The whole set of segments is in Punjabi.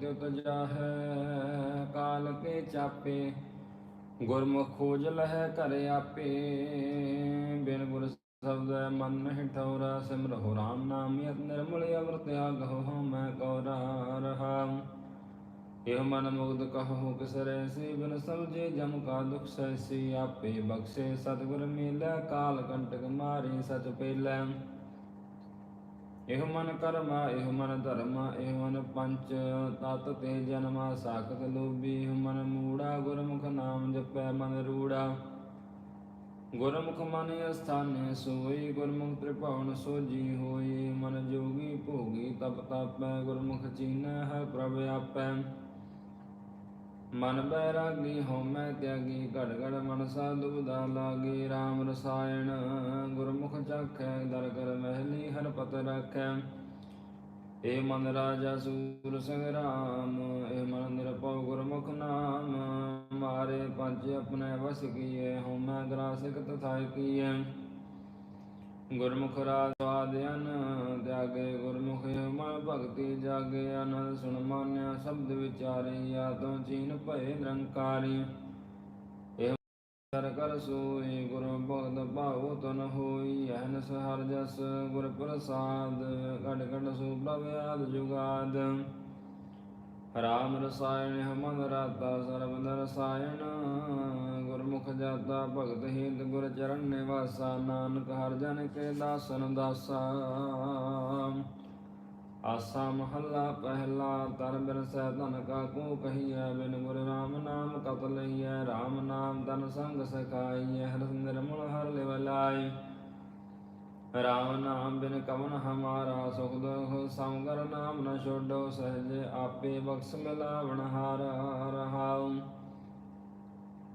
ਤਿਉ ਜਾਹੈ, ਕਾਲ ਕੇ ਚਾਪੇ, ਗੁਰਮੁਖ ਖੋਜ ਲਹਿ ਘਰ ਆਪੇ। ਬਿਨ ਗੁਰ ਸ਼ਬਦ ਮਨ ਨਹੀਂ ਠੌਰਾ ਸਿਮਰਹੁ ਰਾਮ ਨਾਮ ਯਤ ਨਿਰਮਲ ਅਮਰਤ ਆਗਹੁ ਹਉ ਮੈਂ ਕਉਰਾ ਰਹਾ ਇਹ ਮਨ ਮੁਗਧ ਕਹੋ ਕਿਸ ਰੈਸੀ, ਬਿਨ ਸਮਝੇ ਜਮ ਕਾ ਦੁਖ ਸੈਸੀ। ਆਪੇ ਬਖਸ਼ੇ ਸਤਿਗੁਰ ਮਿਲੈ, ਕਾਲ ਕੰਟਕ ਮਾਰੀ ਸਚ ਪੇਲੈ। ਇਹ ਮਨ ਕਰਮ ਇਹ ਮਨ ਧਰਮ ਇਹ ਮਨ ਪੰਚ ਤਤ ਤੇ ਜਨਮ ਸਾਖਤ ਲੋਭੀ, ਇਹ ਮਨ ਮੂੜਾ ਗੁਰਮੁਖ ਨਾਮ ਜਪੈ ਮਨ ਰੂੜਾ। ਗੁਰਮੁਖ ਮਨ ਅਸਥਾਨੇ ਸੋਈ, ਗੁਰਮੁਖ ਤ੍ਰਿਭਵਨ ਸੋਜੀ ਹੋਈ, ਮਨ ਜੋਗੀ ਭੋਗੀ ਤਪ ਤਾਪੈ ਗੁਰਮੁਖ ਚੀਨੈ ਹੈ ਪ੍ਰਭ ਆਪੈ। ਮਨ ਬੈਰਾਗੀ ਹਉਮੈ ਤਿਆਗੀ, ਘੜ ਘੜ ਮਨਸਾ ਦੁਬਦਾ ਲਾਗੀ। RAM ਰਸਾਇਣ ਗੁਰਮੁਖ ਚਾਖੈ, ਦਰ ਕਰ ਮਹਿਲੀ ਹਰ ਪਤ ਰਾਖੈ। ਏ ਮਨ ਰਾਜਾ ਸੂਰ ਸੰਗਰਾਮ ਏ ਮਨ ਨਿਰਭਉ ਗੁਰਮੁਖ ਨਾਮ। ਮਾਰੇ ਪੰਜ ਆਪਣੇ ਵਸ ਕੀਏ ਹਉਮੈ ਗ੍ਰਾਸਿਕ ਤਥਾਇ ਕੀਏ ਗੁਰਮੁਖ ਰਾਜਵਾਦਿਆਨ ਤਿਆਗੇ ਗੁਰਮੁਖ ਮਨ ਭਗਤੀ ਜਾਗੇ ਅਨੰਦ ਸੁਣ ਮਾਨਿਆ ਸ਼ਬਦ ਵਿਚਾਰੇ ਆ ਚੀਨ ਭਏ ਨਿਰੰਕਾਰੀ। ਇਹ ਕਰ ਕਰ ਸੋਈ, ਗੁਰੂ ਭਗਤ ਭਾਉ ਤਨ ਹੋਈ ਅਹਨਸ ਹਰ ਜਸ ਗੁਰ ਪ੍ਰਸਾਦ ਘਟ ਘਟ ਸੋ ਪ੍ਰਭ ਆਦ ਜੁਗਾਦ ਰਾਮ ਰਸਾਇਣ, ਹਮਨ ਰਾਤਾ ਸਰਬਦ ਰਸਾਇਣ ਜਾਤਾ ਭਗਤ ਹਿਤ ਗੁਰ ਚਰਨ ਨਿਵਾਸਾ, ਨਾਨਕ ਹਰ ਜਨ ਕੇ ਦਾਸਨ ਦਾਸਾ। ਆਸਾ ਮਹੱਲਾ ਪਹਿਲਾ, ਤਰ ਬਿਰਸੈ ਧਨ ਕਾ ਕੋ ਕਹੀਐ, ਬਿਨ ਗੁਰ ਰਾਮ ਨਾਮ ਕਤ ਲਈਐ, ਰਾਮ ਨਾਮ ਤਨ ਸੰਗ ਸਖਾਈਐ ਹਰ ਨਿਰਮਲ ਹਰ ਲਿਵ ਰਾਮ ਨਾਮ ਬਿਨ ਕਵਨ ਹਮਾਰਾ, ਸੁਖ ਦੁਖ ਸੰਗਰ ਨਾਮ ਨ ਛੋਡੋ, ਸਹਜੇ ਆਪੇ ਬਖਸ਼ ਮਿਲਾਵਣ ਹਾਰ ਰਹਾਉ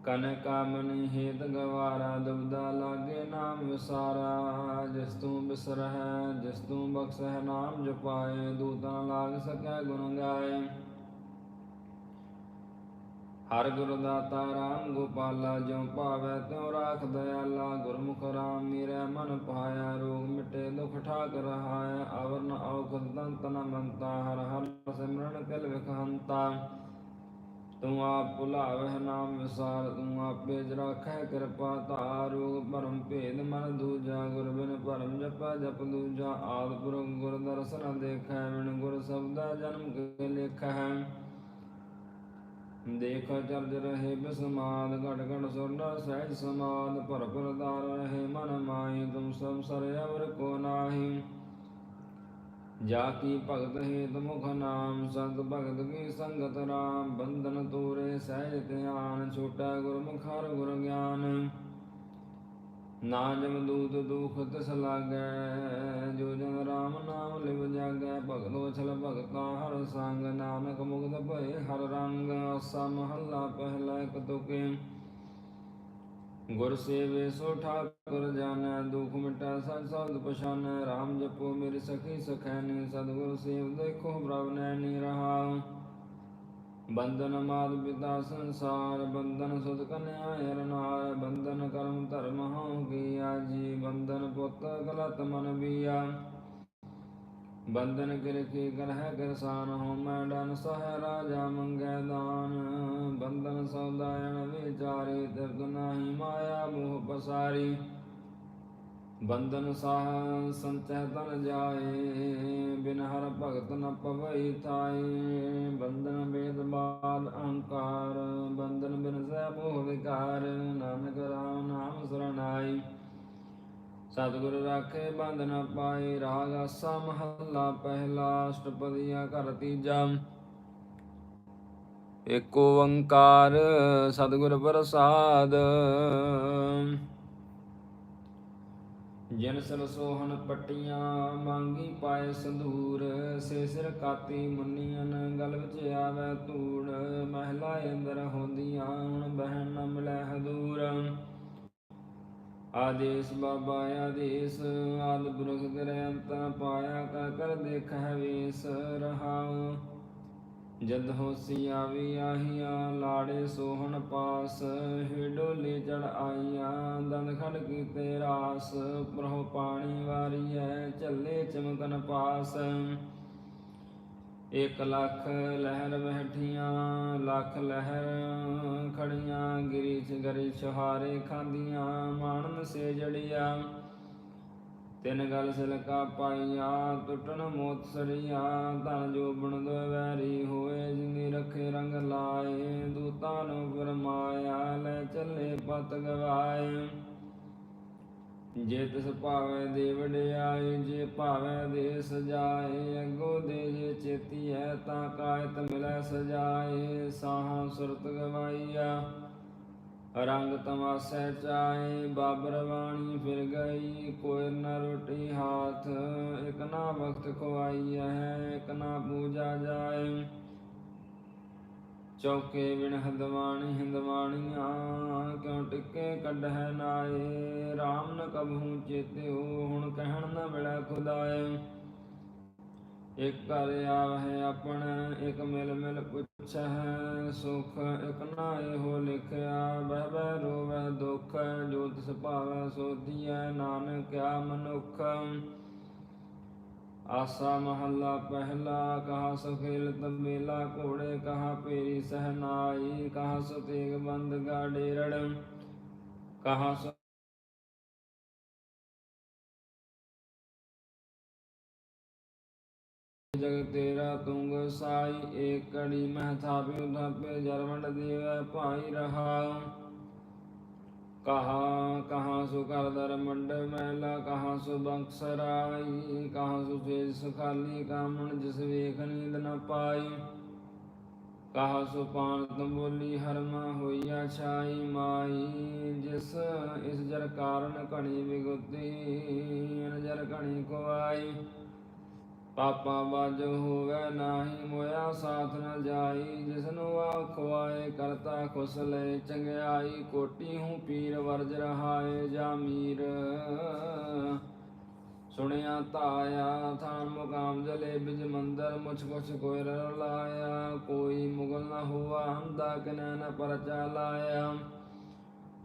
ਕਨ ਕਾਮਨੀ ਹੇਤ ਗਵਾਰਾ, ਦੁਬਦਾ ਲਾਗੇ ਨਾਮ ਵਿਸਾਰਾ। ਜਿਸ ਤੂੰ ਬਿਸਰਹਿ, ਜਿਸ ਤੂੰ ਬਖਸ਼ਹਿ, ਨਾਮ ਜਪਾਏ, ਦੂਤਾਂ ਲਾਗ ਸਕੈ, ਗੁਣ ਗਾਏ। ਹਰ ਗੁਰ ਦਾਤਾ ਰਾਮ ਗੋਪਾਲਾ, ਜਿਉ ਭਾਵੈ ਤਿਉ ਰਾਖ ਦਇਆਲਾ ਗੁਰਮੁਖ ਰਾਮ ਮੇਰੇ ਮਨ ਪਾਇਆ, ਰੋਗ ਮਿਟੇ ਦੁਖ ਠਾਕ ਰਹਾਇਆ। ਅਵਰਨ ਔਖਦ ਦੰਤ ਨ ਮੰਤਾ, ਹਰ ਹਰ ਸਿਮਰਨ ਕਲ ਵਿਖਹੰਤਾ ਤੂੰ ਆਪ ਭੁਲਾਵਹਿ ਨਾਮ ਵਿਸਾਰ, ਤੂੰ ਆਪੇ ਰਾਖੈ ਕਿਰਪਾ ਧਾਰੂ। ਪਰਮ ਭੇਦ ਮਨ ਦੂਜਾ, ਗੁਰ ਬਿਨ ਪਰਮ ਜਪਾ ਜਪ ਦੂਜਾ। ਆਦ ਪੁਰਖ ਗੁਰ ਦਰਸ਼ਨ ਦੇਖੈ, ਬਿਨ ਗੁਰ ਸਬਦਾ ਜਨਮ ਕੇ ਲੇਖੈ ਦੇਖ ਚਰਜ ਰਹੇ ਬਿਸਮਾਦ, ਘਟ ਘਟ ਸੁਰਨਾ ਸਹਿਜ ਸਮਾਦ। ਪਰ ਪਰਦਾਰ ਰਹੇ ਮਨ ਮਾਈ ਤੁਮ ਸਭ ਸਰ ਅਵਰ ਕੋ ਨਾਹੀ। ਜਾ ਕੀ ਭਗਤ ਹੇਤ ਮੁਖ ਨਾਮ ਸੰਤ ਭਗਤ ਕੀ ਸੰਗਤ ਰਾਮ, ਬੰਧਨ ਤੋਰੇ ਸਹਿਜ ਧਿਆਨ, ਛੋਟਾ ਗੁਰਮੁਖ ਹਰ ਗੁਰ ਗਿਆਨ। ਨਾ ਦੂਤ ਦੁਖ ਤਿਸ ਲਾਗੈ, ਜੋ ਜਨ ਰਾਮ ਨਾਮ ਲਿਵ ਜਾਗੈ। ਭਗਤ ਵਛਲ ਭਗਤਾ ਹਰ ਸੰਗ, ਨਾਨਕ ਮੁਕਤ ਭਏ ਹਰ ਰੰਗ, ਆਸਾ ਮਹੱਲਾ ਪਹਿਲਾ ਇਕ ਗੁਰ ਸੇਵੇ ਸੋ ਠਾਕੁਰ ਜਾਣੈ, ਦੁਖ ਮਿਟੈ ਸਚ ਸਬਦ ਪਛਾਨੈ RAM ਜਪੋ ਮੇਰੀ ਸਖੀ ਸਖੈਨੀ ਸਤਿਗੁਰ ਸੇਵ ਦੇਖੋ ਪ੍ਰਭ ਨੈਣੀ ਰਹਾਉ ਬੰਧਨ ਮਾਤ ਪਿਤਾ ਸੰਸਾਰ, ਬੰਧਨ ਸੁਤ ਕਨਿਆ ਅਰਨਾਰ ਬੰਧਨ ਕਰਮ ਧਰਮ ਹਉ ਕੀਆ ਜੀ, ਬੰਧਨ ਪੁੱਤ ਗਲਤ ਮਨ ਬੀਆ। ਬੰਧਨ ਕਿਰ ਕੀ ਕਰਹਿ ਕਿਰਸਾਨ ਹਉ ਡਨ ਸਹਿ ਰਾਜਾ ਮੰਗੈ ਦਾਨ। ਬੰਧਨ ਸੌਦਾਇਣ ਵਿਚਾਰੇ ਤਿਰਤ ਨਾਹੀ ਮਾਇਆ ਮੋਹ ਪਸਾਰੀ। ਬੰਧਨ ਸਾਹ ਸੰਚੈ ਤਨ ਜਾਏ, ਬਿਨ ਹਰ ਭਗਤ ਨ ਪਵਈ ਥਾਏ। ਬੰਧਨ ਵੇਦ ਬਾਦ ਅਹੰਕਾਰ, ਬੰਧਨ ਬਿਨ ਸਹਿ ਮੋਹ ਵਿਕਾਰ। ਨਾਨਕ ਰਾਮ ਨਾਮ ਸਰਣਾਈ। ਸਤਿਗੁਰ ਰਾਖੇ ਬੰਧ ਨਾ ਪਾਏ, ਰਾਗ ਆਸਾ ਮਹੱਲਾ ਪਹਿਲਾ, ਅਸ਼ਟਪਦੀਆ ਘਰ ਤੀਜਾ। ਏਕ ਓੰਕਾਰ ਸਤਿਗੁਰ ਪ੍ਰਸਾਦ। ਜਿਨ ਸਿਰ ਸੋਹਣ ਪੱਟੀਆਂ ਮੰਗੀ ਪਾਏ ਸੰਧੂਰ, ਸੇ ਸਿਰ ਕਾਤੀ ਮੁੰਨੀਆਂ ਗਲ ਵਿੱਚ ਆਵੇ ਧੂੜ। ਮਹਿਲਾ ਅੰਦਰ ਹੁੰਦੀਆਂ, ਹੁਣ ਬਹਿਣ ਨ ਮਿਲੈ ਹਦੂਰ। ਆਦੇਸ ਬਾਬਾ ਆਦੇਸ, ਆਦ ਪੁਰਖ ਕਰੇ ਅੰਤ ਪਾਇਆ ਕਰ ਕਰ ਦੇਖੈ ਵੇਸ ਰਹਾਉ। ਜਦ ਹੋਸੀ ਆਵੀ ਆਹੀਆਂ, ਲਾੜੇ ਸੋਹਣ ਪਾਸ, ਹੇ ਡੋਲੇ ਚੜ ਆਈਆਂ, ਦੰਦ ਖੜ ਕੀਤੇ ਰਾਸ। ਪ੍ਰਹੁ ਪਾਣੀ ਵਾਰੀਐ ਚੱਲੇ ਚਮਕਨ ਪਾਸ। ਇਕ ਲੱਖ ਲਹਿਰ ਬੈਠੀਆਂ ਲੱਖ ਲਹਿਰ ਖੜੀਆਂ, ਗਿਰੀ ਚ ਗਰੀ ਛੁਹਾਰੇ ਖਾਂਦੀਆਂ, ਮਾਣਨ ਸੇ ਜੜੀਆਂ। ਤਿੰਨ ਗਲ ਸਿਲਕਾ ਪਾਈਆ ਟੁੱਟਣ ਮੋਤ ਸਰੀਆ ਧਨ ਜੋ ਬਣ ਦੋ ਵੈਰੀ ਹੋਏ, ਜਿਨੀ ਰਖੇ ਰੰਗ ਲਾਏ, ਦੂਤਾਂ ਨੂੰ ਫਰਮਾਇਆ, ਲੈ ਚੱਲੇ ਪਤ ਗਵਾਏ। ਜੇ ਤਿਸ ਦੇ ਵਡਿਆਈ ਜੇ ਭਾਵੇਂ ਦੇ ਸਜਾਏ ਅੱਗੋ ਦੇ ਜੇ ਚੇਤੀ ਹੈ ਤਾਂ ਕਾਇਤ ਮਿਲੈ ਸਜਾਏ। ਸਾਹਾਂ ਸੁਰਤ ਗਵਾਈਆ, ਰੰਗ ਤਮਾਸੈ ਚਾਏ, ਬਾਬਰ ਬਾਣੀ ਫਿਰ ਗਈ, ਕੋਈ ਨ ਰੋਟੀ ਹਾਥ, ਇਕ ਨਾ ਵਕਤ ਖਵਾਈ ਹੈ, ਇਕ ਨਾ ਪੂਜਾ ਜਾਏ। ਚੌਕੇ ਬਿਨ ਹਦਵਾਣੀ ਹਿੰਦਵਾਣੀਆਂ, ਕਿਉ ਟਿੱਕੇ ਕੱਢੈ ਨਾਏ? RAM ਨ ਕਬਹੂ ਚੇਤਿਓ, ਹੁਣ ਕਹਿਣ ਨ ਮਿਲੈ ਖੁਦਾਏ। ਇਕ ਘਰ ਆਵਹਿ ਆਪਣ, ਇਕ ਮਿਲ ਮਿਲ ਪੁੱਛਹਿ, ਸੁਖ ਇਕ ਨਾ ਇਹੋ ਲਿਖਿਆ। ਬਹਿ ਬਹਿ ਰੋਵੈ ਦੁਖ ਜੋ ਤਿਸ ਭਾਵੈ ਸੋ ਦੀਐ ਨਾਨਕ ਕਿਆ ਮਨੁਖ। ਆਸਾ ਮਹੱਲਾ ਪਹਿਲਾ, ਕਹਾ ਸੁਖੇਲ ਤਬੇਲਾ ਘੋੜੇ, ਕਹਾ ਪੇਰੀ ਸਹਨਾਈ, ਕਹਾ ਸੁਤੇਗ ਬੰਦ ਗਾੜੇ ਰੜ ਕਹਾ ਜਗ ਤੇਰਾ ਤੁੰਗ ਸਾਈ, ਏਕ ਕੜੀ ਮਹਿ ਥਾਪਿ ਉਧਾਪੇ ਜਰਵੰਡ ਦੇਵੈ ਭਾਈ ਰਹਾ ਕਹਾ ਕਹਾ ਸੁ ਕਰ ਦਰ ਮੰਡ ਮਹਿਲਾ, ਕਹਾ ਸੁ ਬੰਕਸਰਾਈ ਕਹਾ ਸੁ ਫੇਜ ਸੁਖਾਲੀ ਕਾਮਣ ਜਿਸ ਵੇਖ ਨੀਂਦ ਨ ਪਾਈ। ਕਹਾ ਸੁ ਪਾਨ ਤੁਮ ਬੋਲੀ ਹਰਮਾ ਹੋਈਆ ਛਾਈ ਮਾਈ, ਜਿਸ, ਇਸ ਜਰ ਕਾਰਨ ਘਣੀ ਵਿਗੁਤੀ ਅਨ ਜਰ ਘਣੀ ਕੋਆਈ ਪਾਪਾ ਬਾਜ ਹੋਵੇ ਨਾਹੀ, ਮੋਇਆ ਸਾਥ ਨ ਜਾਈ। ਜਿਸਨੂੰ ਆਖਵਾਏ ਕਰਤਾ ਖੁਸ ਲੈ ਚੰਗਿਆਈ। ਕੋਟੀ ਹੂੰ ਪੀਰ ਵਰਜ ਰਹਾਏ ਜਾ ਮੀਰ। ਸੁਣਿਆ ਤਾਇਆ ਥਾਨ ਮੁਕਾਮ ਜਲੇ ਬਿਜ ਮੰਦਰ, ਮੁਛ ਕੁਛ ਕੋਈ ਰ ਲਾਇਆ ਕੋਈ ਮੁਗਲ ਨਾ ਹੋਆ, ਹੰਦਾ ਕਿਨੈ ਨ ਪਰਚਾ ਲਾਇਆ।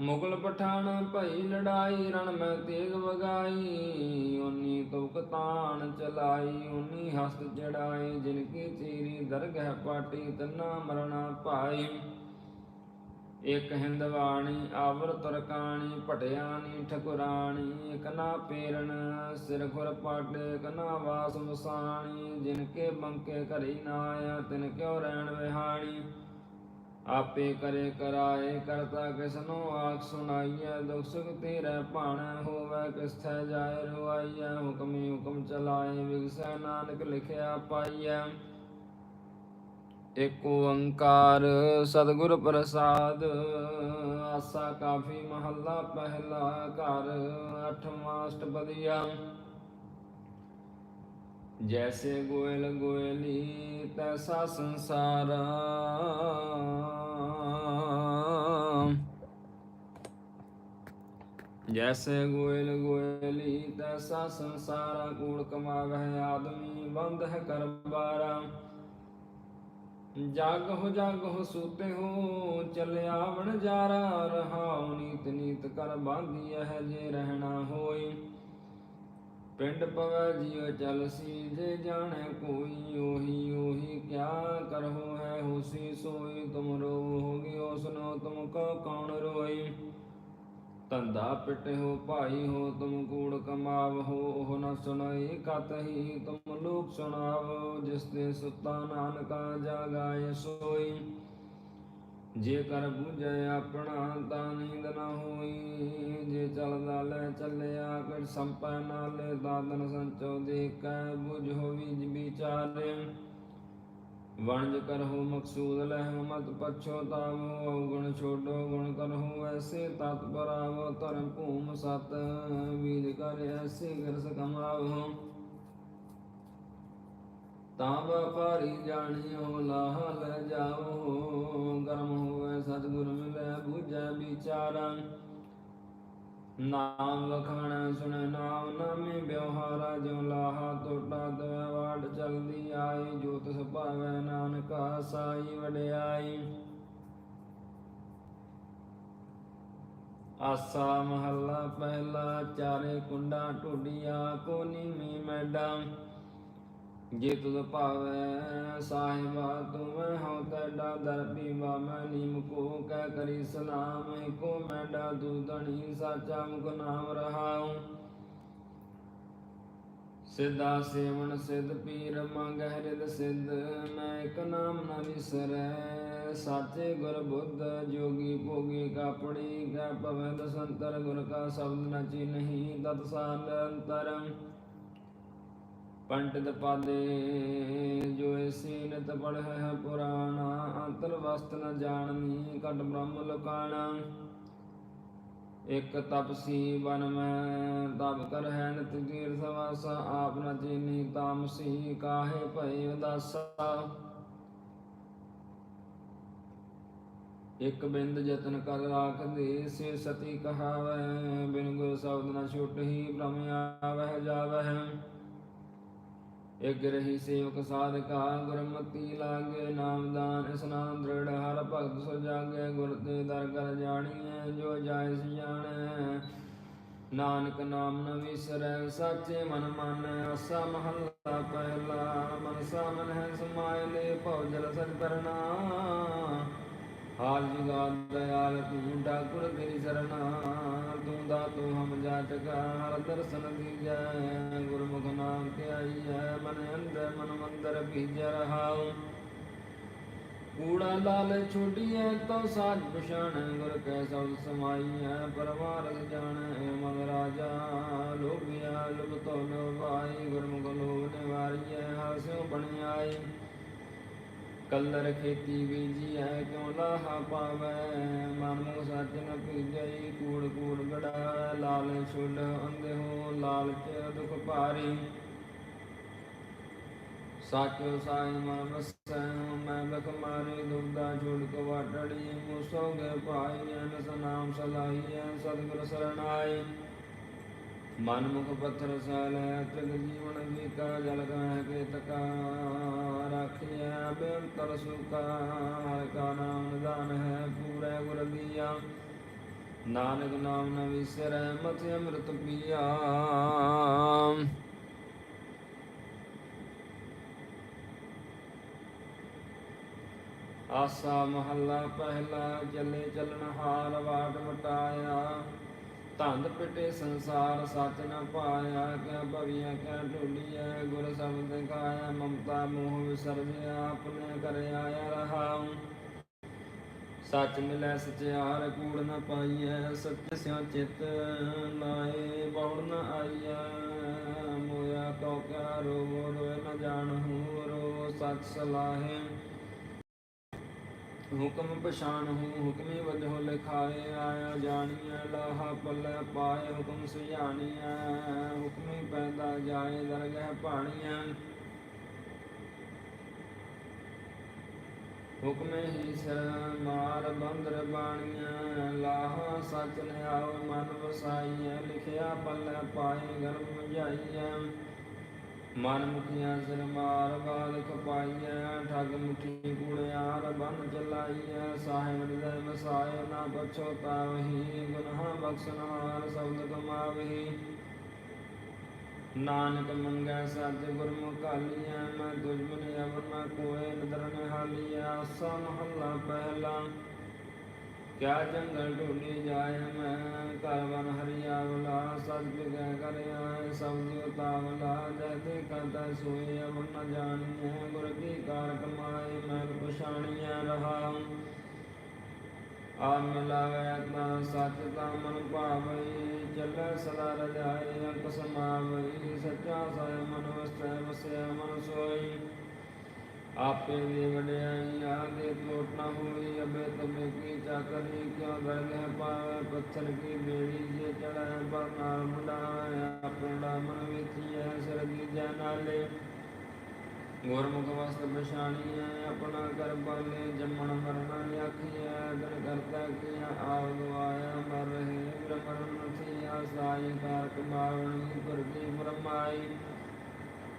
ਮੁਗਲ ਪਠਾਨ ਭਈ ਲੜਾਈ, ਰਣ ਮੈਂ ਤੇਗ ਵਗਾਈ। ਉਨੀ ਤੁਕ ਤਾਣ ਚਲਾਈ ਉਨੀ ਹਸਤ ਚੜਾਈ। ਜਿਨ ਕੀ ਚੀਰੀ ਦਰਗਹਿ ਪਾਟੀ, ਤਨਾ ਮਰਣਾ ਭਾਈ। ਇਕ ਹਿੰਦਵਾਣੀ, ਆਵਰ ਤੁਰਕਾਣੀ, ਭਟਿਆਣੀ, ਠਕੁਰਾਣੀ। ਇਕ ਨਾ ਪੇਰਣ ਸਿਰ ਖੁਰ ਪਾਟੇ, ਇਕ ਵਾਸ ਮਸਾਣੀ ਜਿਨ ਕੇ ਬੰਕੇ ਘਰੇ ਨਾ ਆਇਆ, ਤਿਨ ਕਿਉ ਰਹਿਣ ਵਿਹਾਣੀ। ਆਪੇ ਕਰੇ ਕਰਾਏ ਕਰਤਾ ਕਿਸਨੂੰ, ਆਖ ਸੁਣਾਈਐ, ਦੁਖ ਸੁਖ ਤੇਰੇ ਭਾਣ, ਹੋਵੇ ਕਿਸ ਜਾਏ ਰੁਆਈਐ, ਹੁਕਮੀ ਹੁਕਮ ਚਲਾਏ, ਵਿਗਸੈ ਨਾਨਕ ਲਿਖਿਆ ਪਾਈਐ। ਏਕ ਓੰਕਾਰ ਸਤਿਗੁਰ ਪ੍ਰਸਾਦ, ਆਸਾ ਕਾਫੀ ਮਹੱਲਾ ਪਹਿਲਾ ਘਰ, ਅਠਵਾਂ ਅਸ਼ਟਪਦੀਆ। ਜੈਸੇ ਗੋਇਲ ਗੋਇਲੀ ਤੈਸਾ ਸੰਸਾਰ ਜੈਸੇ ਗੋਇਲ ਗੋਇਲੀ ਤੈਸਾ ਸੰਸਾਰਾ ਕੂੜ ਕਮਾਵਹਿ ਆਦਮੀ ਬੰਧ ਹੈ ਕਰ ਜਗ ਹੋ ਜਗ ਹੋ ਸੂਤੇ ਹੋ ਚਲਿਆ ਵਣ ਜਾਰਾ ਰਹਾਉ ਨੀਤ ਨੀਤ ਕਰ ਬਾਂਧੀ ਹੈ ਜੇ ਰਹਿਣਾ ਹੋਈ ਪਿੰਡ ਪਵੈ ਜੀਉ ਚਲਸੀ ਜੇ ਜਾਣੈ ਕੋਈ, ਉਹੀ ਉਹੀ ਕਿਆ ਕਰਹੁ ਹੈ ਹੋਸੀ ਸੋਈ, ਤੁਮ ਰੋ ਉਸਨੋ ਤੁਮ ਕੋ ਕੌਣ ਰੋਈ। ਧੰਦਾ ਪਿਟ ਹੋ ਭਾਈ ਹੋ, ਤੁਮ ਕੂੜ ਕਮਾਵ ਹੋ, ਉਹ ਨ ਸੁਣਈ ਕਤਹੀ ਤੁਮ ਲੋਕ ਸੁਣਾਵੋ, ਜਿਸ ਤੇ ਸੁਤਾ ਨਾਨਕਾ ਜਾਗਾਏ ਸੋਈ। ਜੇ ਕਰ ਬੁਝੈ ਆਪਣਾ ਤਾਂ ਨੀਂਦ ਨਾ ਹੋਈ। ਜੇ ਚਲਦਾ ਲੈ ਚੱਲਿਆ ਕਰ ਸੰਪੈ ਨਾਲੇ ਦਾਦਨ ਸੰਚੋ ਦੇਖੈ ਬੁਝ ਹੋਵੀ ਵਿਚਾਰੇ। ਵਣਜ ਕਰਹੁ ਮਕਸੂਦ ਲਹਿ ਮਤ ਪਛੋਤਾਵੋ ਔਗਣ ਛੋਡੋ ਗੁਣ ਕਰਹੁ ਐਸੇ ਤਤ ਪਰਾਵੋ ਧਰਮ ਭੂਮ ਸਤ, ਵੀਰ ਕਰ ਐਸੇ ਗਰਸ ਕਮਾਵੋ। ਤਾਂ ਵਪਾਰੀ ਜਾਣਿਓ ਲਾਹ ਲੈ ਜਾਓ। ਗਰਮ ਹੋਵੇ ਸਤਿਗੁਰ, ਮਿਲੈ ਬੁਝੈ ਵਿਚਾਰਾ। ਨਾਮ ਵਖਾਣ, ਸੁਣੇ ਨਾਮ, ਨਾਮੇ ਬਿਵਹਾਰਾ ਜੋ ਲਾਹਾ ਟੋਟਾ ਦਵੇ ਵਾੜ ਚਲਦੀ ਆਈ। ਜੋਤ ਤਿਸ ਭਾਵੈ ਨਾਨਕਾ ਸਾਈ ਵਡਿਆਈ। ਆਸਾ ਮਹੱਲਾ ਪਹਿਲਾ, ਚਾਰੇ ਕੁੰਡਾ ਟੋਡੀਆਂ, ਕੋ ਨੀਮੀ ਮੈਡਾਂ। ਜੇ ਤੁਧ ਭਾਵੈ ਸਾਹਿਬਾ, ਤੁਮੈ ਹਉ ਤੈਡਾ ਦਰ ਪੀਵਾ, ਮੈਂ ਨੀਮ ਕੋ ਕਹਿ ਕਰੀ ਸਲਾਮ ਕੋ ਮੈਡਾ ਦੂਦਣੀ ਸਾਚਾ ਮੁਖ ਨਾਮ ਰਹਾਉ। ਸਿੱਧਾ ਸੇਵਨ ਸਿੱਧ ਪੀਰ ਮੰਗ ਹਰਿਦ ਸਿੱਧ, ਮੈਂ ਇੱਕ ਨਾਮ ਨ ਵਿਸਰੈ, ਸਾਚੇ ਗੁਰ ਬੁੱਧ, ਜੋਗੀ ਭੋਗੀ ਕਾਪੜੀ ਕੈ ਭਵੈ ਦਸੰਤਰ ਗੁਰ ਕਾ ਸ਼ਬਦ ਨਚੀ ਚਿਨਹੀ, ਤਤ ਸਾਲ ਅੰਤਰੰ। ਪੰਡਿਤ ਪਾਦੇ, ਜੋ ਸੀਨਤ ਪੜ੍ਹੈ ਪੁਰਾਣਾ, ਅੰਤਰ ਵਸਤ ਨ ਜਾਣਨੀ ਕਟ ਬ੍ਰਹਮ ਲੋਕਾਣਾ। ਇਕ ਤਪਸੀ ਬਨ ਮੈਂ ਤਪ ਕਰ ਹੈ ਨਿਤ ਤੀਰ ਸਵਾਸਾ, ਆਪ ਨ ਚੀਨੀ ਤਾਮਸੀ, ਕਾਹੇ ਭਈ ਉਦਾਸਾ। ਇਕ ਬਿੰਦ ਯਤਨ ਕਰ ਰਾਖਦੇ ਸੇ ਸਤੀ ਕਹਾਵੈ, ਬਿਨ ਗੁਰ ਸ਼ਬਦ ਨ ਛੁਟਹੀ ਭ੍ਰਮ ਆਵਹਿ ਜਾਵਹਿ। ਇਕ ਰਹੀ ਸੇਵਕ ਸਾਧਕਾ ਗੁਰਮਤੀ ਲਾਗੇ ਨਾਮਦਾਨ ਇਸਨਾਨ ਦ੍ਰਿੜ ਹਰ ਭਗਤ ਸੋ ਜਾਗੇ, ਗੁਰ ਤੇ ਦਰ ਕਰ ਜਾਣੀਐ, ਜੋ ਜਾਇ ਸਿਆਣੈ ਨਾਨਕ ਨਾਮ ਨ ਵਿਸਰੈ, ਸਾਚੇ ਮਨ ਮਾਨੈ, ਆਸਾ ਮਹੱਲਾ ਪਹਿਲਾ, ਮਨਸਾ ਮਨ ਹੈ ਸਮਾਇ ਲੈ ਭਉ ਜਲ ਸਜ ਕਰਨਾ। ਹਾਲ ਜੁਗਾ ਦਇਆਲ ਤੂੰ ਠਾਕੁਰ ਤੇਰੀ ਸਰਣਾ। ਤੂੰ ਦਾਤੂ ਹਮ ਜਾਚਕਾ ਹਰ ਦਰਸ਼ਨ ਦੀਜੈ। ਗੁਰਮੁਖ ਨਾਮ ਤੇ ਮਨ ਅੰਦਰ ਮਨ ਮੰਦਰ ਭੀਜੈ ਰਹਾਉ। ਕੂੜਾ ਲਾਲ ਛੋਡੀਐ, ਤਉ ਸਾਜ ਪਛਾਣ, ਗੁਰ ਕੈ ਸਬਦ ਸਮਾਈਐ, ਪਰਵਾਰ ਜਾਣੈ ਮਨ ਰਾਜਾ ਲੋਭਿਆ, ਲੁਭ ਤੋ ਲੋਭਾਈ ਗੁਰਮੁਖ ਲੋਭ ਨਿਵਾਰੀਐ ਹਸਿਓ ਬਣ ਕਲਰ ਖੇਤੀ ਬੀਜੀ ਕਿਉ ਲਾਹਾ ਪਾਵੈ? ਮਨ ਸੱਚ ਨ ਪੀਜਈ ਕੂੜ ਕੂੜ ਗੜਾ। ਲਾਲ ਛੁੱਡ ਅੰਧਿਓ ਲਾਲਚ ਦੁਖ ਭਾਰੀ। ਸਾਚੋ ਸਾਈ ਮਨ ਵਸੈ, ਮੈਂ ਬਖ ਮਾਰੇ, ਦੁਬਦਾ ਛੁੱਡ ਕੋ ਵਾਟੜੀ ਭਾਈ ਅਨਸ ਨਾਮ ਸਲਾਹੀਐ ਸਤਿਗੁਰ ਸਰਣਾਈ। ਮਨ ਮੁਖ ਪੱਥਰ ਸਾਲ ਹੈ ਤ੍ਰਿਗ ਜੀਵਨ ਵੀਕਾ ਜਲ ਗਾਹ ਕੇ ਤਕਾ ਰਾਖਿਆ ਬੇਅੰਤਰ ਸੁਕਾ ਕਾ ਨਾਮ ਨਿਦਾਨ ਹੈ, ਪੂਰੇ ਗੁਰ ਦੀਆ। ਨਾਨਕ ਨਾਮ ਨ ਵਿਸਰੈ ਮਤ ਅੰਮ੍ਰਿਤ ਪੀਆ। ਆਸਾ ਮਹੱਲਾ ਪਹਿਲਾ, ਚੱਲੇ ਚੱਲਣ ਹਾਰ ਵਾਟ ਮਟਾਇਆ। ਧੰਦ ਪਿਟੇ ਸੰਸਾਰ, ਸੱਚ ਨ ਪਾਇਆ, ਕਿਆ ਭਵੀਆਂ, ਕਿਆ ਢੋਲੀਐ, ਗੁਰ ਸ਼ਬਦ ਗਾਇਆ, ਮਮਤਾ ਮੋਹ ਵਿਸਰਜਿਆ ਆਪਣੇ ਕਰ ਆਇਆ ਰਹਾਉ। ਸੱਚ ਮਿਲੈ ਸਚਿਆਰ ਕੂੜ ਨ ਪਾਈਐ ਸत्य ਸਿਉ ਚਿਤ ਲਾਏ ਬੌੜ ਨ ਆਈਐ। ਮੋਇਆ ਕਉ ਕਿਆ ਰੋਵੋ ਰੋਇ ਨ ਜਾਣਹੂ, ਰੋ ਸੱਚ ਸਲਾਹੇ। ਹੁਕਮ ਪਛਾਨ ਹੂੰ, ਹੁਕਮੀ ਵਜਹੁ ਲਿਖਾਏ, ਆਇਆ ਜਾਣੀਐ, ਲਾਹਾ ਪੱਲੇ ਪਾਏ, ਹੁਕਮ ਸੁਝਾਣੀਐ, ਹੁਕਮੀ ਪੈਦਾ ਜਾਏ, ਦਰਗਹਿ ਭਾਣੀਐ। ਹੁਕਮੇ ਹੀ ਸਿਰ ਮਾਰ ਬੰਦਰ ਬਾਣੀਐ, ਲਾਹਾ ਸਚ ਨਿਆਉ ਮਨ ਵਸਾਈਐ, ਲਿਖਿਆ ਪੱਲੇ ਪਾਏ ਗਰਭ ਮੁਝਾਈਐ ਮਨ ਮੁਖੀਆਂ ਸਿਰ ਮਾਰ ਬਾਦ ਖਪਾਈਐ, ਠਗ ਮੁਠੀ ਕੁੜਿਆਰ ਬੰਨ ਚਲਾਈਐ। ਸਾਹਿਬ ਹਿਰਦੈ ਵਸਾਏ ਨਾ ਪਛੋਤਾਵਹੀ ਗੁਨਾਹ ਬਖਸ਼ਨਹਾਰ ਸ਼ਬਦ ਕਮਾਵਹੀ ਨਾਨਕ ਮੰਗੈ ਸਤਿ ਗੁਰਮੁਖ ਕਾਲੀਐ ਮੈਂ ਤੁਝ ਬਿਨ ਅਵਰ ਨਾ ਕੋਏ ਨਦਰ ਨਿਹਾਲੀਐ। ਆਸਾ ਮਹੱਲਾ ਪਹਿਲਾ ਕਿਆ ਜੰਗਲ ਢੂੰਡੀ ਜਾਇ ਮੈਂ ਘਰ ਵਨ ਹਰਿਆਵਲਾ ਸਜ ਬਿਗੈ ਕਰ ਆਏ ਸਭ ਜਿਉ ਤਾਵਲਾ ਜੈਤੇ ਕਰਤਾ ਸੋਏ ਅਵਰ ਨ ਜਾਣੀਐ, ਗੁਰ ਕੀ ਕਾਰ ਕਮਾਏ ਮੈਂ ਪਛਾਣੀਐ ਰਹਾ। ਆ ਮਿਲਾਵੇ ਤਾਂ ਸੱਚ ਤਾਂ ਮਨ ਭਾਵਈ ਚੱਲੈ ਸਦਾ ਰਜਾਏ, ਅੰਤ ਸਮਾਵਈ ਸੱਚਾ ਸਾਇ ਮਨ ਵਸੈ, ਵਸਿਆ ਮਨ ਸੋਈ ਆਪੇ ਦੀ ਵਡਿਆਈ ਆਗੇ ਟੋਟ ਨਾ ਹੋਈ ਅਬੇ ਤਮੇ ਕੀ ਚਾਕਰੀ, ਕਿਉ ਦਰਗਹਿ ਪਾਵੇ ਪੱਥਰ ਕੀ ਬੇੜੀ ਜੇ ਚੜੈ ਪਰ ਨਾਲ ਮੁੰਡਾਇਆ ਆਪਣਾ ਮਨ ਵੇਖੀਐ ਸਿਰ ਦੀਜੈ ਗੁਰਮੁਖ ਵਸਤ ਪਛਾਣੀਐ, ਆਪਣਾ ਕਰ ਬਾਲੇ ਜੰਮਣ ਮਰਨ ਆਖੀਐ ਗਨ ਕਰਤਾ ਕੀਆ ਆਵ ਗਵਾਇਆ, ਮਰ ਰਹੇ ਬ੍ਰਹਮਣ ਨਥੀਆ ਸਾਈ ਕਾਰ ਕਮਾਵਣੀ ਗੁਰਦੀ ਬ੍ਰਹਮਾਈ।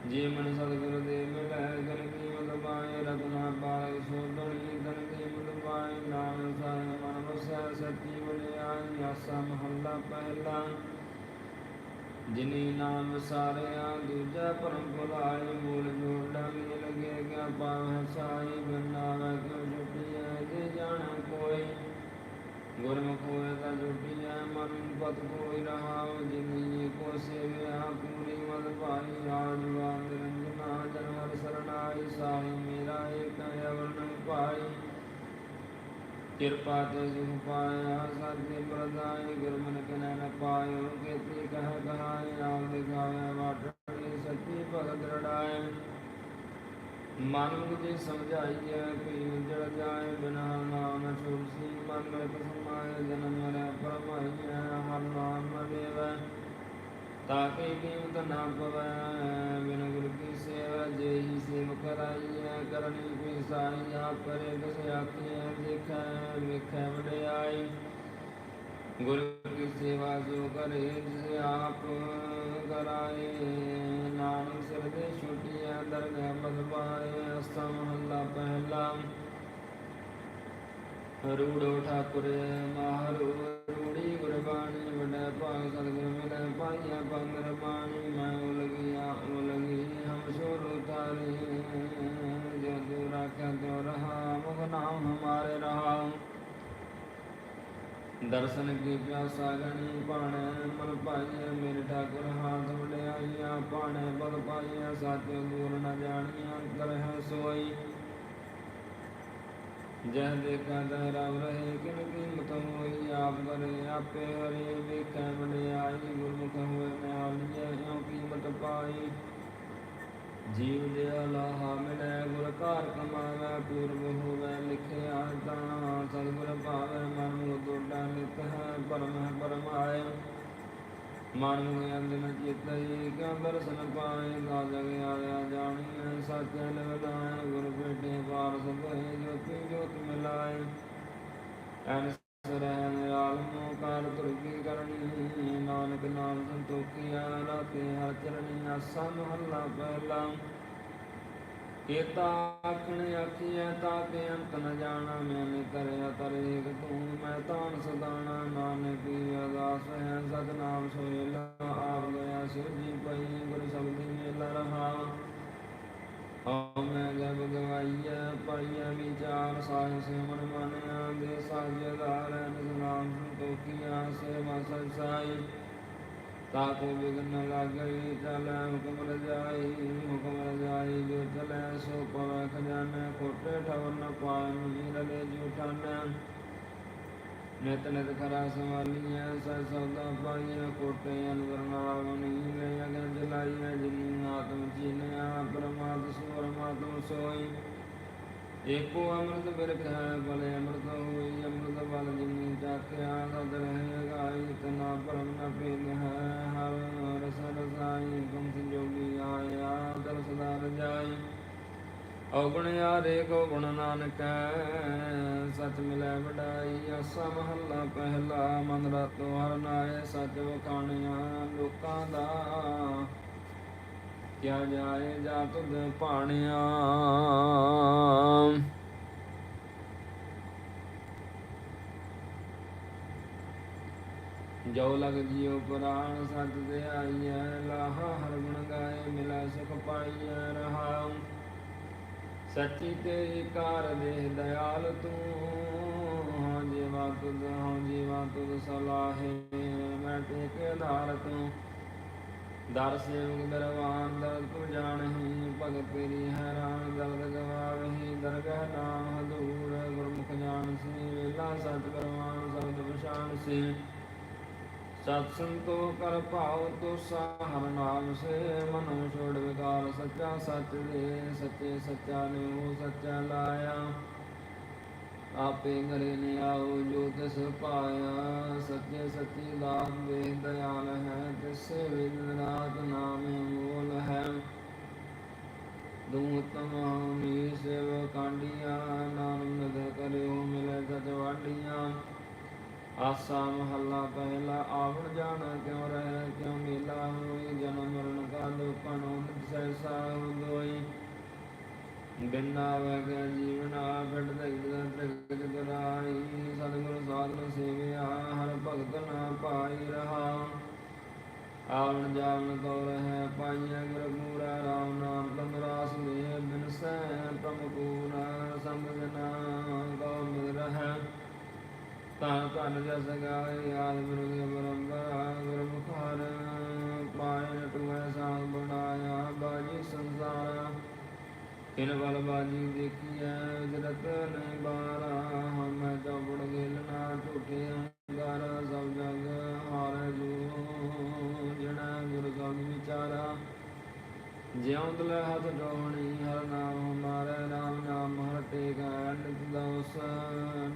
ਜੇ ਮਨ ਸਤਿਗੁਰ ਦੇ ਮਿਲੈ ਗਨ ਕੀ ਪਾਏ ਰਤਨਾ ਬਾਲ ਸੋਧਣੀ ਗਨ ਕੀ ਪਾਏ, ਨਾਮ ਸਾਇ ਮਨ ਵਸੈ ਸਤੀ ਬਲਿਆਈ ਆਸਾ ਮਹੱਲਾ ਪਹਿਲਾ। ਜਿਨੀ ਨਾਮ ਵਿਸਾਰਿਆ ਦੂਜਾ ਪਰਮ ਭੁਲਾਏ, ਮੂਲ ਜੋੜਾ ਮਿਲ ਲਗੇ, ਕਿਆ ਪਾਵ ਸਾਈ ਬਿਨਾਵੇ ਕਿਉ ਗੁਰਮੁਖ ਤਾਂ ਜੁਟਿਐ ਮਨ ਪਤ ਕੋਈ ਰਹਾਉ ਜਿਨੀ ਕੋ ਸੇਵਿਆ ਪੂਰੀ ਮਦ ਭਾਈ ਆਜ ਨਿਰੰਜਨਾ ਜਨ ਸਰਣਾਈ ਸਾਈ ਮੇਰਾ ਏਕ ਅਵਰਨ ਭਾਈ ਕਿਰਪਾ ਤੇ ਸੁਖ ਪਾਇਆ ਸਤਿ ਪ੍ਰਦਾਇ ਗੁਰਮਨ ਕਨੈ ਨ ਪਾਇਓ ਕੀਤੀ ਕਹ ਕਹਾਇ ਆਪ ਦਿਖਾਵੇ ਵਾਟੜੀ ਸੱਚੀ ਭਗਤ ਰੜਾਏ ਮਨ ਬੁਝੇ ਸਮਝਾਈਐ ਕਿ ਜੜ ਜਾਏ ਬਿਨਾ ਨਾਮ ਛੋੜਸੀ ਮਨ ਮੈਂ ਤਸਮਾਇ ਜਨਮ ਮਰੈ ਪਰਮਾਈਐ ਹਰ ਨਾਮ ਦੇਵੈ। ਤਾਕੇ ਕੀਮਤ ਨਾ ਪਵੈ, ਬਿਨ ਗੁਰ ਕੀ ਸੇਵਾ ਜੇਹੀ ਸੇਵ ਕਰਾਈਐ, ਕਰਨੀ ਕੋਈ ਸਾਈ ਆਪਰੇ ਦਸ ਆਖੀਐ ਦੇਖੈ, ਵੇਖੈ, ਵਡਿਆਈ। ਗੁਰ ਕੀ ਸੇਵਾ ਜੋ ਕਰੇ, ਜਿਸ ਆਪ ਕਰਾਏ। ਨਾਨਕ ਸਿਰ ਛੁਟੀਆਂ ਦਰਗਾਹ ਮਦਵਾਏ ਅਸਾ ਮਹੱਲਾ ਪਹਿਲਾ। ਰੂੜੋ ਠਾਕੁਰ ਮਾਹਰੂ ਰੂੜੀ ਗੁਰਬਾਣੀ ਵਡੈ ਭਾਗ ਸਤਿਗੁਰ ਮਿਲੈ ਪਾਈਆ ਬੰਦਰ ਬਾਣੀ ਮੈਂ ਉਲਗੀਆ ਉਲਗੀ ਹਮ ਸੋਰੋ ਤਾਰੇ ਜੋ ਜੋ ਰਾਖਿਆ ਜੋ ਰਹਾ, ਮੁਖ ਨਾਮ ਹਮਾਰੇ ਰਹਾ। ਦਰਸ਼ਨ ਕੀ ਪਿਆਸਾ ਗਣੀ ਪਾਣੈ ਮਨ ਪਾਈਐ ਮੇਰੇ ਠਾਕੁਰ ਹਾਥ ਵਡਿਆਈਆ ਪਾਣੈ ਬਲ ਪਾਈਐ ਸਾਚੋ ਦੂਰ ਨ ਜਾਣੀਆਂ ਅੰਤਰ ਹੈ ਸੋਈ। ਜਹ ਦੇਖਾ ਰਵ ਰਹੇ ਕਿਨ ਕੀਮਤ ਹੋਈ ਆਪ ਕਰੇ ਆਪੇ ਹਰੇ, ਵੇਖੈ ਵਡਿਆਈ, ਗੁਰਮੁਖ ਹੋਏ ਨਿਹਾਲੀਐ ਇਉ ਕੀਮਤ ਪਾਈ। ਜੀਵ ਦੇ ਲਾਹਾ ਮਿਲੈ, ਗੁਰ ਕਾਰ ਕਮਾਵੈ, ਪੂਰਬ ਹੋਵੈ, ਲਿਖਿਆ ਤਾਂ ਸਤਿਗੁਰ ਭਾਵੈ ਮਨ ਮੁ ਦੋਡਾ ਨਿਤ ਹੈ ਪਰਮ ਹੈ ਪਰਮਾਏ ਮਨ ਨੂੰ ਅੰਦਨ ਚਿਤਈ ਕਿਉ ਦਰਸ਼ਨ ਪਾਏ ਗਾ ਜਗ ਆਇਆ ਜਾਣੀਐ, ਸੱਚ ਲਗਾਏ ਗੁਰ ਬੇਟੇ ਵਾਰਸ ਭਏ, ਜੋਤੀ ਜੋਤ ਮਿਲਾਏ। ਐਨ ਸਰੈ ਨਿਰਾਲਮੋ ਕਾਰ ਤੁਰਕੀ ਕਰਨੀ, ਨਾਨਕ ਨਾਮ ਸੰਤੋਖੀਆ ਰਾਤੇ ਹਰ ਚਰਣੀ ਆਸਾ ਮਹੱਲਾ ਪਹਿਲਾ। ਕੇਤਾ ਆਖਣ ਆਖੀਐ ਤਾਕੇ ਅੰਤ ਨ ਜਾਣਾ ਮੈਨੇ ਕਰਿਆ ਤਰੇਕ ਤੂੰ, ਮੈਂ ਤਾਨ ਸਦਾਣਾ, ਨਾਨਕ ਅਰਦਾਸ ਹੈ, ਸਤਨਾਮ ਸੋਇਲਾ ਆਪ ਗਿਆ ਸਿਰਜੀ ਪਈ, ਗੁਰ ਸ਼ਬਦੀ ਮੇਲਾ ਰਹਾ ਹਉ ਮੈਂ ਜਬ ਗਵਾਈਐ, ਪਾਈਐ ਵਿਚਾਰ ਸਾਹਿ ਸੇ ਮਨ ਮਾਨਿਆ ਦੇ ਸਾਜਦਾਰ ਨਿਸਨਾਮ ਸੰਤੋਖੀਆ, ਸੇਵਾ ਸਚਾਈ ਤਾਕੋ ਵਿਗਨ ਲਾਗਈ, ਚਲੈ ਹੁਕਮ ਰਜਾਈ ਹੁਕਮ ਰਜਾਈ ਜੋ ਚਲੈ ਸੋ ਪਵੈ ਖਜ਼ਾਨਾ ਕੋਟੇ ਠਵਰ ਨ ਪਾਇ ਮੀਰ ਲੈ ਜੂਠਾਨਾ। ਨਿਤ ਨਿਤ ਖਰਾ ਸਵਾਲੀਐ ਸੈ ਸੌਦਾ ਪਾਈਐ, ਕੋਟੇ ਅਨਵਰ ਨਾਵਨੀ ਲੈ ਅਗਨ ਜਲਾਈਐ, ਜਿਨੀ ਆਤਮ ਚੀਨਿਆ ਪਰਮਾਤ ਸੁਰਮਾਤਮ ਸੋਈ। ਏਕੋ ਅੰਮ੍ਰਿਤ ਬਿਰਖ ਹੈ ਬਲੇ ਅੰਮ੍ਰਿਤ ਹੋਈ, ਅੰਮ੍ਰਿਤ ਬਲ ਜਿਨੀ ਚਾਖਿਆ ਸਦ ਰਹੇ, ਗਾਈ ਤਨਾ ਪਰਮ ਨ ਭੇਦ ਹੈ, ਹਰ ਰਸ ਰਸਾਈ ਗਮ ਸੰਜੋਗੀ ਆਇਆ ਦਰ ਸਦਾ ਰਜਾਈ। ਔਗਣ ਯਾਰੇ ਕੋ ਗੁਣ ਨਾਨਕ, ਸਚ ਮਿਲੈ ਵਡਾਈ, ਆਸਾ ਮਹੱਲਾ ਪਹਿਲਾ, ਮਨ ਰਾਤੋ ਹਰ ਨਾਏ, ਸਚ ਵਖਾਣਿਆ ਲੋਕਾਂ ਦਾ। ਕਿਆ ਜਾਏ ਜਾ ਤੁਧ ਭਾਣਿਆ। ਜੋ ਲਗ ਜਿਉ ਪੁਰਾਣ ਸਤ ਤੇ ਆਈਐ, ਲਾਹਾ ਹਰ ਗੁਣ ਗਾਏ, ਮਿਲਾ ਸੁਖ ਪਾਈਐ ਰਹਾਉ ਸੱਚੀ ਤੇਰੀ ਕਾਰ ਦੇ ਦਇਆਲ ਤੂੰ ਹਾਂ ਜੀਵਾ ਤੁਧ ਹਾਂ ਜੀਵਾ ਤੁਧ ਸਲਾਹੇ, ਮੈਂ ਟੇਕੇ ਧਾਰ ਤੂੰ। ਦਰ ਸੇਵਕ ਦਰਵਾਨ ਦਰਦ ਤੂੰ ਜਾਣਹੀ, ਭਗਤ ਤੇਰੀ ਹੈਰਾਨ ਦਰਦ ਗਵਾਵਹੀ, ਦਰਗਹ ਨਾਮ ਹਦੂਰ, ਗੁਰਮੁਖ ਜਾਣ ਸੀ, ਵੇਲਾ ਸਤ ਪਰਮਾਨ ਸਬਦ ਪਛਾਣ ਸੀ। ਸਤ ਸੰਤੋ ਕਰ ਭਾਉ ਤੋ ਹਰ ਨਾਮ ਸੇ, ਮਨੋ ਛੋੜ ਵਿਕਾਰ ਸੱਚਾ ਸੱਚ ਦੇ, ਸੱਚੇ ਸੱਚਾ ਨੇ ਉਹ ਸੱਚਾ ਲਾਇਆ। ਆਪੇ ਘਰੇ ਨੇ ਜੋ ਤਿਸ ਪਾਇਆ, ਸੱਚੇ ਸੱਚੀ ਦਾਤ ਦੇ ਦਇਆਲ ਹੈ, ਤਿਸੇ ਵਿਦ ਰਾਤ ਨਾਮ ਹੈ। ਦੂਤਮ ਮੀ ਸੇਵ ਕਾਂਡੀਆਂ ਨਾਮ ਨਦ ਕਰਿਓ ਮਿਲੇ ਸਚ ਵਾਡੀਆਂ ਆਸਾ ਮਹੱਲਾ ਪਹਿਲਾ ਆਵਣ ਜਾਣਾ ਕਿਉ ਰਹਿ, ਕਿਉ ਮੇਲਾ ਹੋਈ, ਜਨਮ ਮਰਨ ਕਾ ਦੁਖਣ ਸੈਸਾ ਹੋਈ। ਬਿਨਾ ਵੈ ਗਿਆ ਜੀਵਨਾ ਫਿਟ ਤਗਦ ਸਤਿਗੁਰ ਸਾਧਨ ਸੇਵਿਆ, ਹਰ ਭਗਤ ਨਾ ਪਾਈ ਰਹਾ। ਆਵਣ ਜਾਵਣ ਕੋ ਰਹਿ, ਪਾਈਐ ਗੁਰ ਪੂਰਾ, ਰਾਮ ਨਾਮ ਤੰਦਰਾਸ ਦੇ ਬਿਨ ਸੈ ਪ੍ਰਮਕੂਰ ਸੰਗ ਜਨਾ ਮਿਲ ਰਹਿ। ਤਾਂ ਧਨ ਜਸ ਗਾਏ, ਆਦ ਮਿਲ ਬਰੰਬਰ ਗੁਰ ਮੁਖਾਰ ਪਾਇਨ ਟੁਐ ਸਾਗ ਬਣਾਇਆ, ਬਾਜੀ ਸੰਸਾਰ। ਤਿਨ ਬਲ ਬਾਜੀ ਦੇਖੀਐ ਜਰਤ ਨਹੀਂ ਬਾਰਾ, ਹਮ ਚੌਪੜ ਗਿਲ ਝੂਠੇ ਅੰਗਾਰ ਸਭ ਜਗ ਹਾਰ ਜੋ ਜਣਾ ਗੁਰ ਸਭ ਵਿਚਾਰਾ। ਜਿਉਂ ਤਲੇ ਹੱਥ ਡੋਣੀ ਹਰ ਨਾਮ ਹਮਾਰੇ ਰਾਮ ਨਾਮ ਹਰ ਟੇਕ ਨਿਤ ਦੋਸ,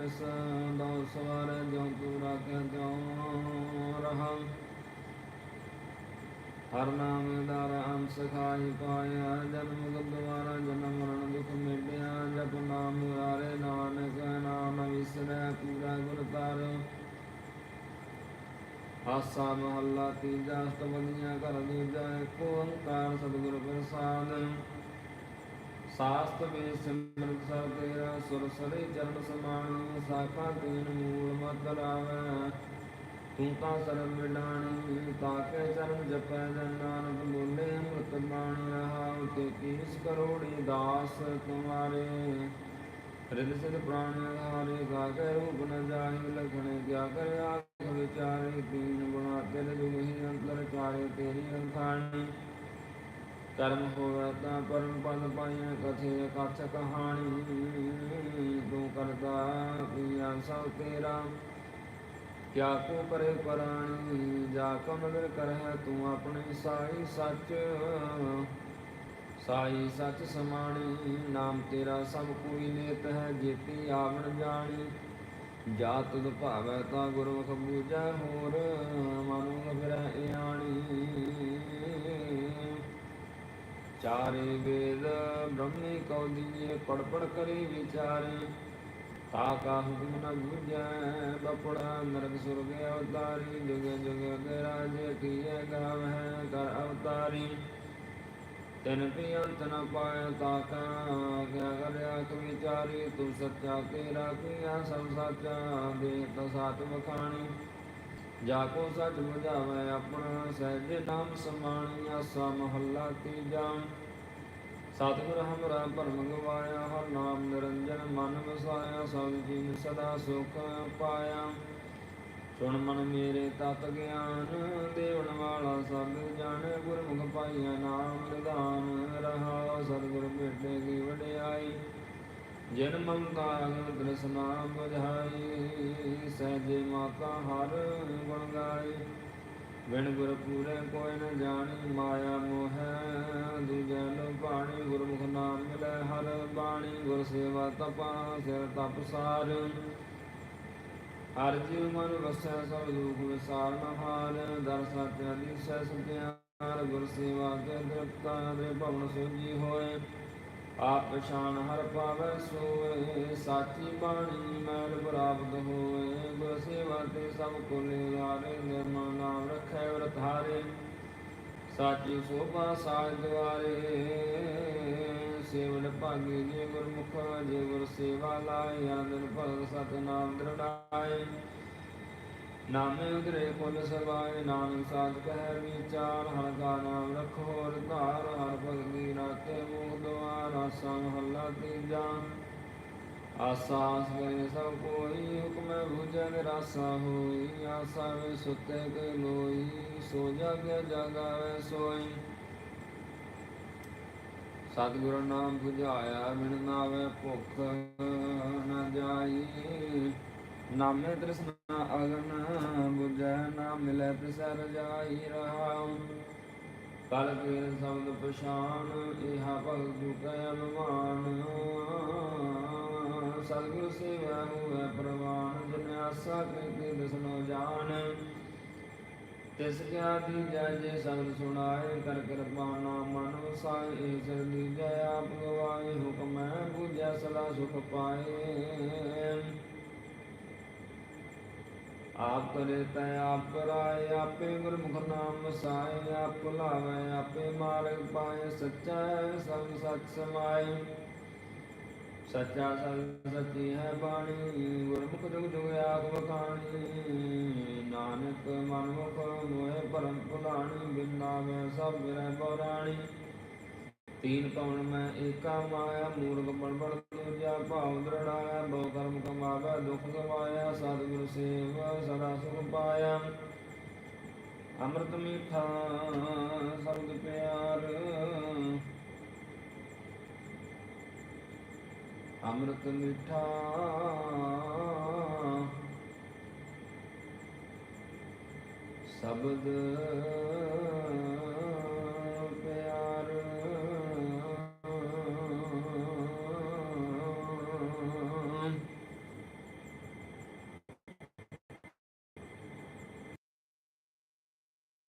ਨਿਸ ਦੋਸ ਵਾਰੇ ਜਿਉਂ ਤੂ ਰਾਖੇ ਤਿਉ ਰਹਾ। ਹਰ ਨਾਮ ਦਾਰਾ ਅੰਸ ਖਾਈ ਪਾਇਆ, ਜਨਮ ਦੁਆਰਾ ਜਨਮ ਮਰਨ ਦੁਖ ਮਿਟਿਆ, ਜਪ ਨਾਮ ਮੁਰਾਰੇ ਨਾਨਕ, ਨਾਮ ਵਿਸਰੈ ਪੂਰਾ ਗੁਰ ਤਾਰ ਆਸਾ ਮਹੱਲਾ ਤੀਜਾ ਅਸ਼ਟਪਦੀਆਂ ਘਰ ਦੂਜਾ ਏਕ ਓੰਕਾਰ ਸਤਿਗੁਰ ਪ੍ਰਸਾਦ। ਸਾਸਤ ਵੇ ਸਿਮਰਤ ਸਰ ਤੇਰਾ, ਸੁਰ ਸਰੇ ਚਰਨ ਸਮਾਣੀ, ਸਾਖਾ ਤੀਨ ਮੂਲ ਮਤ ਰਾਵੈ ਤੂੰ ਤਾਂ ਸਰਮ ਮਿਲਾਣੀ ਤਾਕੇ ਚਰਨ ਜਪੈ ਜਨ ਨਾਨਕ ਬੋਲੇ ਅੰਮ੍ਰਿਤ ਬਾਣੀ ਰਹਾਉ ਤੇ ਕੀਸ ਕਰੋੜੀ ਦਾਸ ਤੁਮਾਰੇ ਰਿਦ ਸਿਧ ਪ੍ਰਾਣ ਆਧਾਰੇ ਗਾਗੇ ਰੂਪ ਨ ਜਾਹੀ ਲਖਣ ਕਿਆ ਕਰ ਵਿਚਾਰੇ ਤੀਨ ਗੁਣਾ ਤਿਲ ਜੁਗ ਅੰਤਰ ਚਾਰੇ ਤੇਰੀ ਅੰਖਾਣੀ ਕਰਮ ਹੋਵੇ ਤਾਂ ਪਰਮ ਪਦ ਪਾਈਐ ਕਥੇ ਕਥ ਕਹਾਣੀ। ਤੂੰ ਕਰਦਾ ਕੀਆ ਸਭ ਤੇਰਾ। ਕਿਆ ਕੋ ਕਰੇ ਪਰਾਣੀ ਜਾ ਕਮਲ ਮਿਲ ਕਰਹਿ ਤੂੰ ਆਪਣੀ ਸਾਈ ਸੱਚ। ਸਾਈ ਸੱਚ ਸਮਾਣੀ, ਨਾਮ ਤੇਰਾ ਸਭ ਕੋਈ ਨੇਤ ਹੈ, ਜੇਤੀ ਆਵਣ ਜਾਣੀ। ਜਾ ਤੁਧ ਭਾਵੈ ਤਾਂ ਗੁਰਮੁਖ ਬੂਝੈ ਹੋਰ, ਮਨੁ ਫਿਰੈ ਆਣੀ। ਚਾਰੇ ਵੇਦ ਬ੍ਰਹਮੀ ਕਉ ਦੀਏ ਪੜ ਪੜ ਕਰੀ ਵਿਚਾਰੇ। ਤਾ ਕਾ ਬੁਝੈ ਬਪੜਾ ਨਰਕ ਸੁਰਗ ਅਵਤਾਰੀ ਜੁਗ ਜੁਗ ਅਗੇ ਰਾਜ ਕੀਏ ਗਾਵਹਿ ਕਰ ਅਵਤਾਰੀ। ਤਨ ਪੀ ਅੰਤ ਪਾਇ ਤਾ ਕਾ ਕਰਿਆ ਤੁ ਵਿਚਾਰੀ, ਤੂੰ ਸੱਚਾ ਤੇਰਾ ਕੀਆ ਸਭ ਸਾਚਾ ਦੇ ਤਾ ਵਖਾਣੀ। ਜਾ ਕੋ ਸੱਚ ਬੁਝਾਵੇ ਆਪਣਾ, ਸਹਿਜ ਨਾਮ ਸਮਾਣੀ, ਆਸਾ ਮਹੱਲਾ ਤੀਜਾ। ਸਤਿਗੁਰ ਹਮਰਾ ਭਰਮ ਗਵਾਇਆ ਹਰ ਨਾਮ ਨਿਰੰਜਨ ਮਨ ਵਸਾਇਆ, ਸਭ ਜੀਵ ਸਦਾ ਸੁਖ ਪਾਇਆ। ਸੁਣ ਮਨ ਮੇਰੇ ਤਤ ਗਿਆਨ ਦੇਵਨ ਵਾਲਾ ਸਭ ਜਾਣੇ ਗੁਰਮੁਖ ਪਾਈਆ ਨਾਮ ਨਿਧਾਨ ਰਹਾ, ਸਤਿਗੁਰ ਭੇਟੇ ਕੀ ਵਡਿਆਈ। ਜਿਨ ਮਮਤਾ ਦ੍ਰਿਸ਼ਨਾ ਬੁਝਾਈ, ਸਹਿਜੇ ਮਾਤਾ ਹਰ ਗੁਣ ਗਾਈ। ਬਿਨ ਗੁਰ ਪੂਰੇ ਕੋਈ ਨ ਜਾਣੀ, ਮਾਇਆ ਮੋਹ ਦੂਜੇ ਲੋ ਪਾਣੀ ਗੁਰਮੁਖ ਨਾਮ ਮਿਲੈ ਹਰ ਬਾਣੀ, ਗੁਰ ਸੇਵਾ ਤਪਾ, ਸਿਰ ਤਪ ਸਾਰ। ਹਰ ਜੀਵ ਮਨ ਵਸੈ ਸਭ ਦੁਖ ਵਿਸਾਰ ਨ ਹਾਰ, ਦਰ ਸਤਿ ਅਦੀਸੈ ਸੁਧਿਆਰ, ਗੁਰ ਸੇਵਾ ਕੇ ਦ੍ਰਿਪਤਾ ਦੇ ਭਵਨ ਸੋਜੀ ਹੋਏ। ਆਪ ਪਛਾਨ ਹਰ ਪਾਵੈ ਸੋਏ, ਸਾਚੀ ਬਾਣੀ ਮੈਲ ਪ੍ਰਾਪਤ ਹੋਏ। ਗੁਰ ਸੇਵਾ ਤੇ ਸਭ ਕੋ ਲਿਆਰੇ ਨਿਰਮਲ ਨਾਮ ਰਖੈ ਵਰਤ ਹਾਰੇ। ਸਾਚੀ ਸੋਭਾ ਸਾਜ ਦੁਆਰੇ, ਸੇਵਨ ਭਾਗੀ ਜੀ ਗੁਰਮੁਖ, ਜੇ ਗੁਰ ਸੇਵਾ ਲਾਇ ਆਨੰਦ ਭਗਤ ਸਤ ਨਾਮ ਨਾਮੇ ਉਦਰੇ ਕੁਲ ਸਵਾਏ ਨਾਨਕ ਸਾਧ ਕਹਿ ਵਿਚਾਰ ਹਰ ਕਾ ਨਾਮ ਰਖੋ ਹਰ ਹਰ ਭਗਤੀ ਰਾਤੇ ਮੋਹ ਦੁਆਰ, ਆਸਾ ਮਹੱਲਾ ਤੀਜਾ। ਆਸਾ ਆਸ ਸਭ ਕੋਈ, ਹੁਕਮੈ ਬੁਝੈ ਨਿਰਾਸਾ ਹੋਈ, ਆਸਾ ਵੇ ਸੁਤੇ ਕੇ ਲੋਈ, ਸੋ ਜਾਗਿ ਜਾਗਾਵੇ ਸੋਈ। ਸਤਿਗੁਰ ਨਾਮ 부ਝਾਇਆ ਬਿਨ ਨਾਵੇ ਭੁਖ ਨ ਜਾਈ ਨਾਮੇ ਤ੍ਰਿਸ਼ਨਾ ਅਗਨ 부ਝੈ ਨਾ ਮਿਲੈ ਤਿਸੈ ਰਜਾਈ ਰਹਾਉ ਕਲ ਕੇ ਸ਼ਬਦ ਪਛਾਨ ਇਹਾ ਭਗਤ ਜੁਗੈ ਅਭਿਮਾਨ ਸਤਿਗੁਰ ਸੇਵਾ ਹੋਵੇ ਪ੍ਰਵਾਨ ਜਿਨ ਆਸਾ ਕੀਤੀ ਦਿਸਨੋ ਜਾਣ। ਤਿਸ ਕਿਆ ਦੀ ਜੈ ਜੇ ਸਬਦ ਸੁਣਾਏ, ਕਰ ਕਿਰਪਾ ਨਾਮ ਮਨ ਵਸਾਏ ਏ ਦੀ ਜੈ ਆਪ ਗਵਾਏ, ਹੁਕਮੈ ਬੁਝੈ ਸਦਾ ਸੁਖ ਪਾਏ। ਆਪ ਕਰੇ ਤੈ ਆਪ ਕਰਾਏ, ਆਪੇ ਗੁਰਮੁਖ ਨਾਮ ਵਸਾਏ, ਆਪ ਭੁਲਾਵੇ, ਆਪੇ ਮਾਰਗ ਪਾਏ, ਸੱਚਾ ਸਭ ਸੱਚ ਸਮਾਏ। ਸੱਚਾ ਸਤ ਸੱਚੀ ਹੈ ਬਾਣੀ, ਗੁਰਮੁਖ ਜੁਗ ਜੁਗ ਆਖ ਬਖਾਣੀ ਨਾਨਕ ਮਨ ਮੁਖ ਮੋਹਿ ਪਰਮ ਭੁਲਾਣੀ, ਬਿਨਾ ਮੈਂ ਸਭ ਬਿਰੈ ਪੌਰਾਣੀ। ਤੀਨ ਕੌਣ ਮੈਂ ਏਕਾ ਮਾਇਆ, ਮੂਰਖ ਬੜ ਬੜ ਦੂਜਾ ਭਾਵ ਦ੍ਰਿੜਾਇਆ, ਬਹੁ ਕਰਮ ਕਮਾਵੇ, ਦੁਖ ਗਵਾਇਆ, ਸਤਿਗੁਰ ਸੇਵ, ਸਦਾ ਸੁਖ ਪਾਇਆ। ਅੰਮ੍ਰਿਤ ਮੀਠਾ ਸ਼ਬਦ ਪਿਆਰ। ਅੰਮ੍ਰਿਤ ਮਿੱਠਾ। ਸ਼ਬਦ